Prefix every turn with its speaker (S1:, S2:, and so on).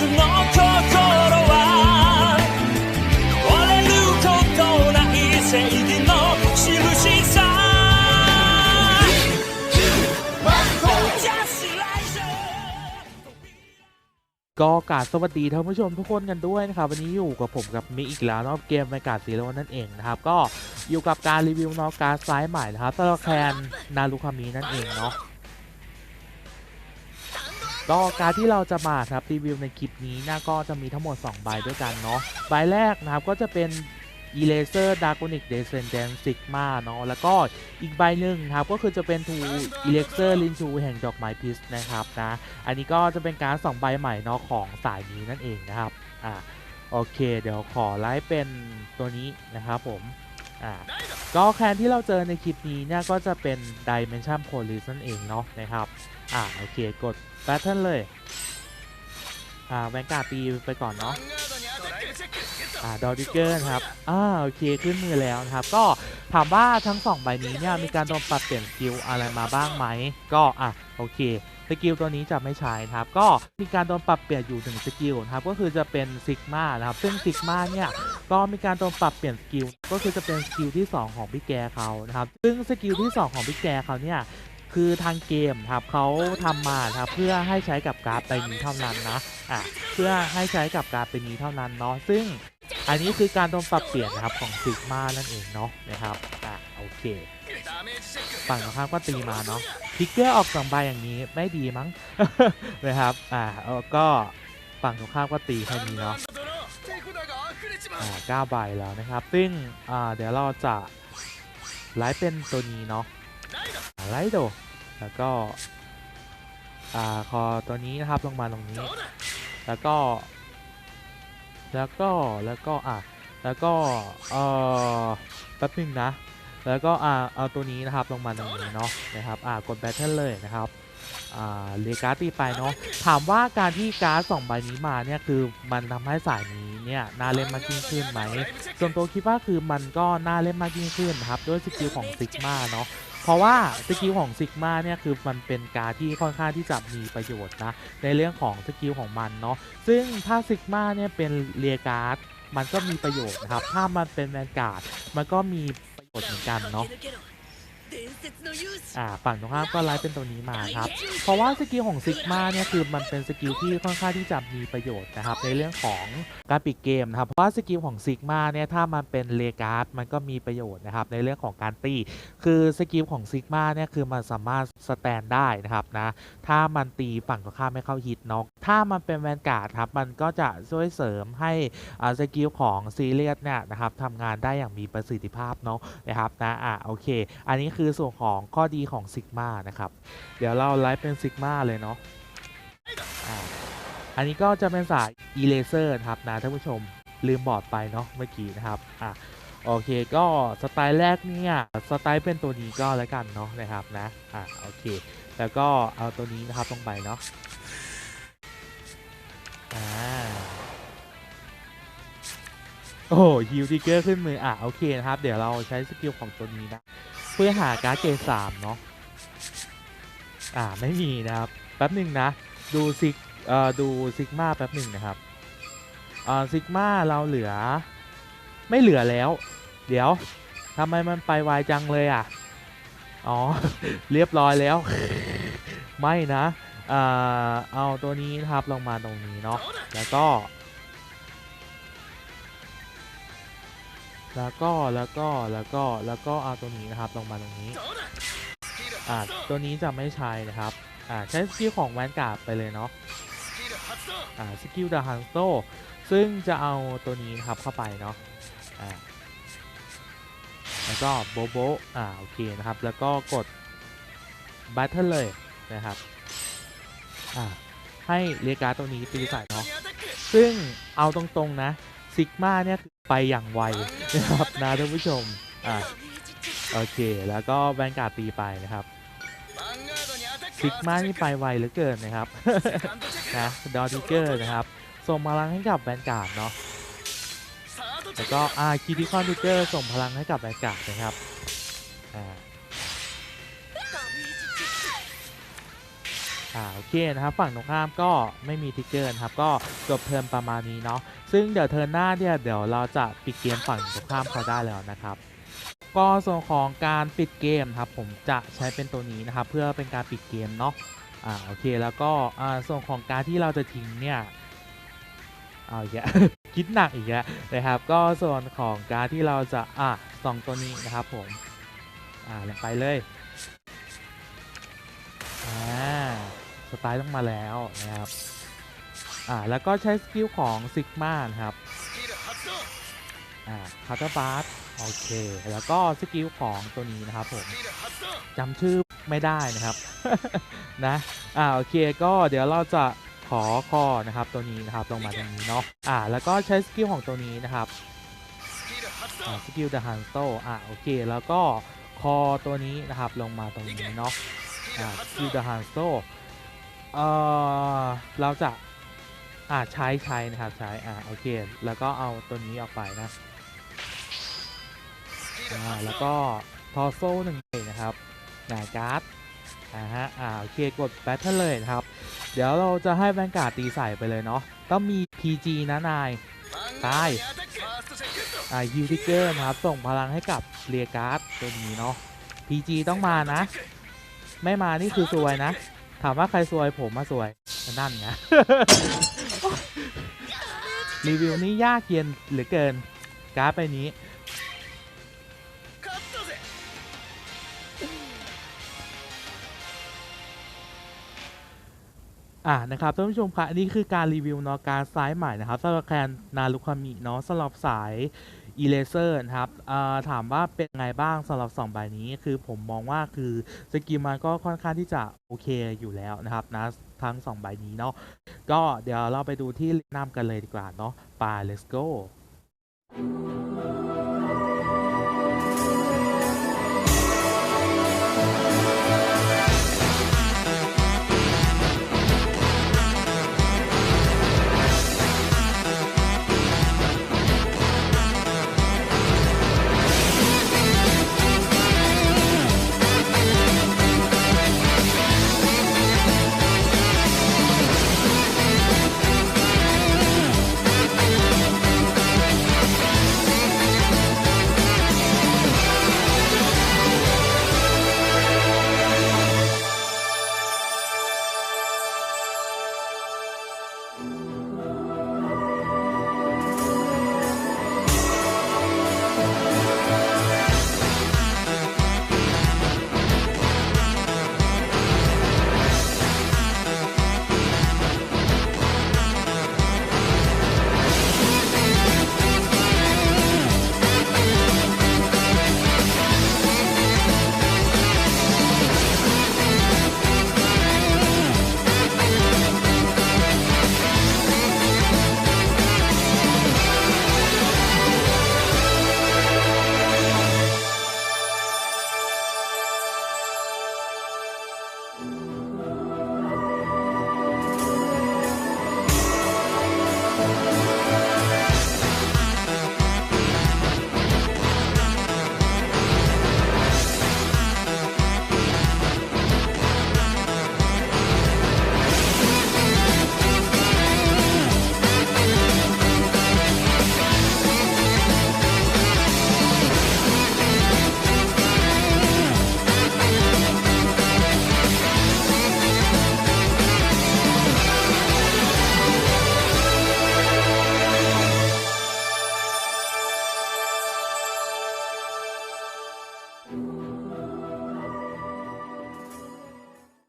S1: の心は折れることない正義の印さ Just like that
S2: ก็กราบสวัสดีท่านผู้ชมทุกคนกันด้วยนะครับ วันนี้อยู่กับผมกับมิกอีกแล้วเนอกเกมไมกาซีโร่นั่นเองนะครับ ก็อยู่กับการรีวิวเนอกการดซ้ายใหม่นะครับสำหรับแคนนารุคามินั่นเองเนาะ ก็การที่เราจะมาครับรีวิวในคลิปนี้น่าก็จะมีทั้งหมด 2 ใบด้วยกันเนาะใบแรกนะครับก็จะเป็น e r a s e r Draconic Descendant Sigma เนาะแล้วก็อีกใบหนึ่งครับก็คือจะเป็น t o e l e x e r l i n c h u แห่งดอกไม้พิษนะครับนะอันนี้ก็จะเป็นการสองใบใหม่เนาะของสายนี้นั่นเองนะครับอ่าโอเค เดี๋ยวขอไลฟ์เป็นตัวนี้นะครับผมอ่าก็แคนที่เราเจอในคลิปนี้เนี่ยก็จะเป็น Dimension Police นั่นเองเนาะนะครับ อ่าโอเคกด Pattern เลย อ่าแวนการ์ดตีไปก่อนเนาะอ่าดอดิเกอร์นะครับ อ่าโอเคขึ้นมือแล้วนะครับ ก็ถามว่าทั้งสองใบนี้เนี่ยมีการโดนปรับเปลี่ยนสกิลอะไรมาบ้างไหม ก็อะโอเคสกิลตัวนี้จะไม่ใช้นะครับ ก็มีการโดนปรับเปลี่ยนอยู่ถึงสกิลนะครับ ก็คือจะเป็นซิกมานะครับ ซึ่งซิกมาเนี่ยก็มีการโดนปรับเปลี่ยนสกิล ก็คือจะเป็นสกิลที่ 2 ของพี่แกเขานะครับ ซึ่งสกิลที่ 2 ของพี่แกเขาเนี่ย คือทางเกมครับเขาทำมาครับเพื่อให้ใช้กับการ์ดใบนี้เท่านั้นนะอะเพื่อให้ใช้กับการ์ดใบนี้เท่านั้นเนาะซึ่งอันนี้คือการโดนปรับเปลี่ยนนะครับของซิกมานั่นเองเนาะนะครับอะโอเคฝั่งตรงข้ามก็ตีมาเนาะทิกเกอร์ออกสองใบอย่างนี้ไม่ดีมั้งนะครับอ่าก็ฝั่งตรงข้ามก็ตีแค่นี้เนาะอ่าเก้าใบแล้วนะครับ ซึ่งอ่าเดี๋ยวเราจะไลฟ์เป็นตัวนี้เนาะ ไลฟ์โดแล้วก็อ่าคอตัวนี้นะครับลงมาตรงนี้ แล้วก็ แล้วก็แล้วก็อะแล้วก็เอ่อแป๊บนึงนะ แล้วก็อ่าเอาตัวนี้นะครับลงมาตรงนี้เนาะนะครับอ่ากดแบทเทิลเลยนะครับอ่าเลการ์ดตีไปเนาะถามว่าการที่การ์ดสองใบนี้มาเนี่ยคือมันทำให้สายนี้เนี่ยน่าเล่นมากยิ่งขึ้นไหมส่วนตัวคิดว่าคือมันก็น่าเล่นมากยิ่งขึ้นนะครับด้วยสกิลของซิกมาเนาะ เพราะว่าสกิลของซิกมาเนี่ยคือมันเป็นการที่ค่อนข้างที่จะมีประโยชน์นะในเรื่องของสกิลของมันเนาะซึ่งถ้าซิกมาเนี่ยเป็นเรียการ์ดมันก็มีประโยชน์นะครับถ้ามันเป็นแวนการ์ดมันก็มีประโยชน์เหมือนกันเนาะ อ่าฝั่งตรงข้ามก็ไลฟ์เป็นตัวนี้มาครับ เพราะว่าสกิลของซิกมาเนี่ยคือมันเป็นสกิลที่ค่อนข้างที่จะมีประโยชน์นะครับในเรื่องของการปิดเกมนะครับเพราะว่าสกิลของซิกมาเนี่ยถ้ามันเป็นเลการ์ดมันก็มีประโยชน์นะครับในเรื่องของการตีคือสกิลของซิกมาเนี่ยคือมันสามารถสแตนได้นะครับนะถ้ามันตีฝั่งตรงข้ามไม่เข้าฮิตเนาะถ้ามันเป็นแวนการ์ดครับมันก็จะช่วยเสริมให้อ่าสกิลของซีเรียสเนี่ยนะครับทำงานได้อย่างมีประสิทธิภาพเนาะนะครับนะอะโอเค อันนี้คือส่วนของข้อดีของซิกมานะครับ เดี๋ยวเราไลฟ์เป็นซิกมาเลยเนาะอันนี้ก็จะเป็นสาย e r a s e r นะครับนะท่านผู้ชมลืมบอร์ดไปเนาะเมื่อกี้นะครับอะโอเคก็สไตล์แรกเนี่ยสไตล์เป็นตัวนี้ก็แล้วกันเนาะนะครับนะอะโอเค แล้วก็เอาตัวนี้นะครับลงไปเนาะอ่าโอ้โหฮิวทิเกอร์ขึ้นมืออะโอเคนะครับ เดี๋ยวเราใช้สกิลของตัวนี้นะ พื่อหาการ์ดเกรดสามเนาะอ่าไม่มีนะครับ แป๊บหนึ่งนะ ดูซิกเอ่อดูซิกมาแป๊บหนึ่งนะครับอ่าซิกมาเราเหลือ ไม่เหลือแล้ว เดี๋ยวทำไมมันไปไวจังเลยอะ อ๋อ เรียบร้อยแล้ว ไม่นะ อ่า เอาตัวนี้นะครับลงมาตรงนี้เนาะแล้วก็ แล้วก็แล้วก็แล้วก็แล้วก็เอาตัวนี้นะครับลงมาตรงนี้อ่าตัวนี้จะไม่ใช้นะครับอ่าใช้สกิลของแวนการ์ดไปเลยเนาะอ่าสกิลดาฮันโซซึ่งจะเอาตัวนี้นะครับเข้าไปเนาะอ่าแล้วก็โบโบอ่าโอเคนะครับ แล้วก็กดบัตเทิลเลยนะครับอ่าให้เรียกาตัวนี้ตีใส่เนาะซึ่งเอาตรงๆนะซิกมาเนี่ย ไปอย่างไวนะครับนะท่านผู้ชมอะโอเค แล้วก็แบงการ์ดตีไปนะครับซิกมานี่ไปไวเหลือเกินนะครับนะดอทิเกอร์นะครับส่งพลังให้กับแบนการ์ดเนาะแล้วก็อาคิติคอนทิเกอร์ส่งพลังให้กับแบนการ์ดนะครับอ่า อ่าโอเคนะครับฝั่งตรงข้ามก็ไม่มีทิกเกอร์นะครับก็จบเทิร์นประมาณนี้เนาะซึ่งเดี๋ยวเทิร์นหน้าเนี่ยเดี๋ยวเราจะปิดเกมฝั่งตรงข้ามเขาได้แล้วนะครับก็ส่วนของการปิดเกมครับผมจะใช้เป็นตัวนี้นะครับเพื่อเป็นการปิดเกมเนาะอ่าโอเคแล้วก็อ่าส่วนของการที่เราจะทิ้งเนี่ยเอาอีกแล้วคิดหนักอีกแล้วนะครับ ก็ส่วนของการที่เราจะอะสองตัวนี้นะครับผมอ่าลงไปเลยอ่า สไตล์ต้องมาแล้วนะครับอ่าแล้วก็ใช้สกิลของซิกมานะครับอ่าคาร์เตอร์บาร์โอเค แล้วก็สกิลของตัวนี้นะครับผมจำชื่อไม่ได้นะครับนะอ่าโอเคก็เดี๋ยวเราจะขอคอนะครับตัวนี้นะครับลงมาตรงนี้เนาะอ่าแล้วก็ใช้สกิลของตัวนี้นะครับสกิลเดอะฮันโตอ่าโอเคแล้วก็คอตัวนี้นะครับลงมาตรงนี้เนาะอ่าสกิลเดอะฮันโต เออเราจะอ่าใช้ใช้นะครับใช้อ่าโอเค แล้วก็เอาตัวนี้ออกไปนะอ่าแล้วก็ทอโซ่หนึ่งใบนะครับหงายการ์ดอ่าฮะอ่าโอเคกดแบทเทิลเลยนะครับ เดี๋ยวเราจะให้แวนการ์ดตีใส่ไปเลยเนาะต้องมี PG นะนายตายอ่าฮิวทิเกอร์นะครับ ส่งพลังให้กับเรียการ์ดตัวนี้เนาะ PG ต้องมานะ ไม่มานี่คือซวยนะ ถามว่าใครซวยผมมาซวยนั่นไงรีวิวนี่ยากเย็นเหลือเกินการ์ดไปนี้อ่านะครับท่านผู้ชมครับอันนี้คือการรีวิวเนาะการซ้ายใหม่นะครับสำหรับแคนนารุคามิเนาะสำหรับสาย อีเลเซอร์นะครับถามว่าเป็นไงบ้างสำหรับ2ใบนี้คือผมมองว่าคือสกิลมันก็ค่อนข้างที่จะโอเคอยู่แล้วนะครับนะทั้ง 2 ใบนี้เนาะก็เดี๋ยวเราไปดูที่นะนำกันเลยดีกว่าเนาะไป let's go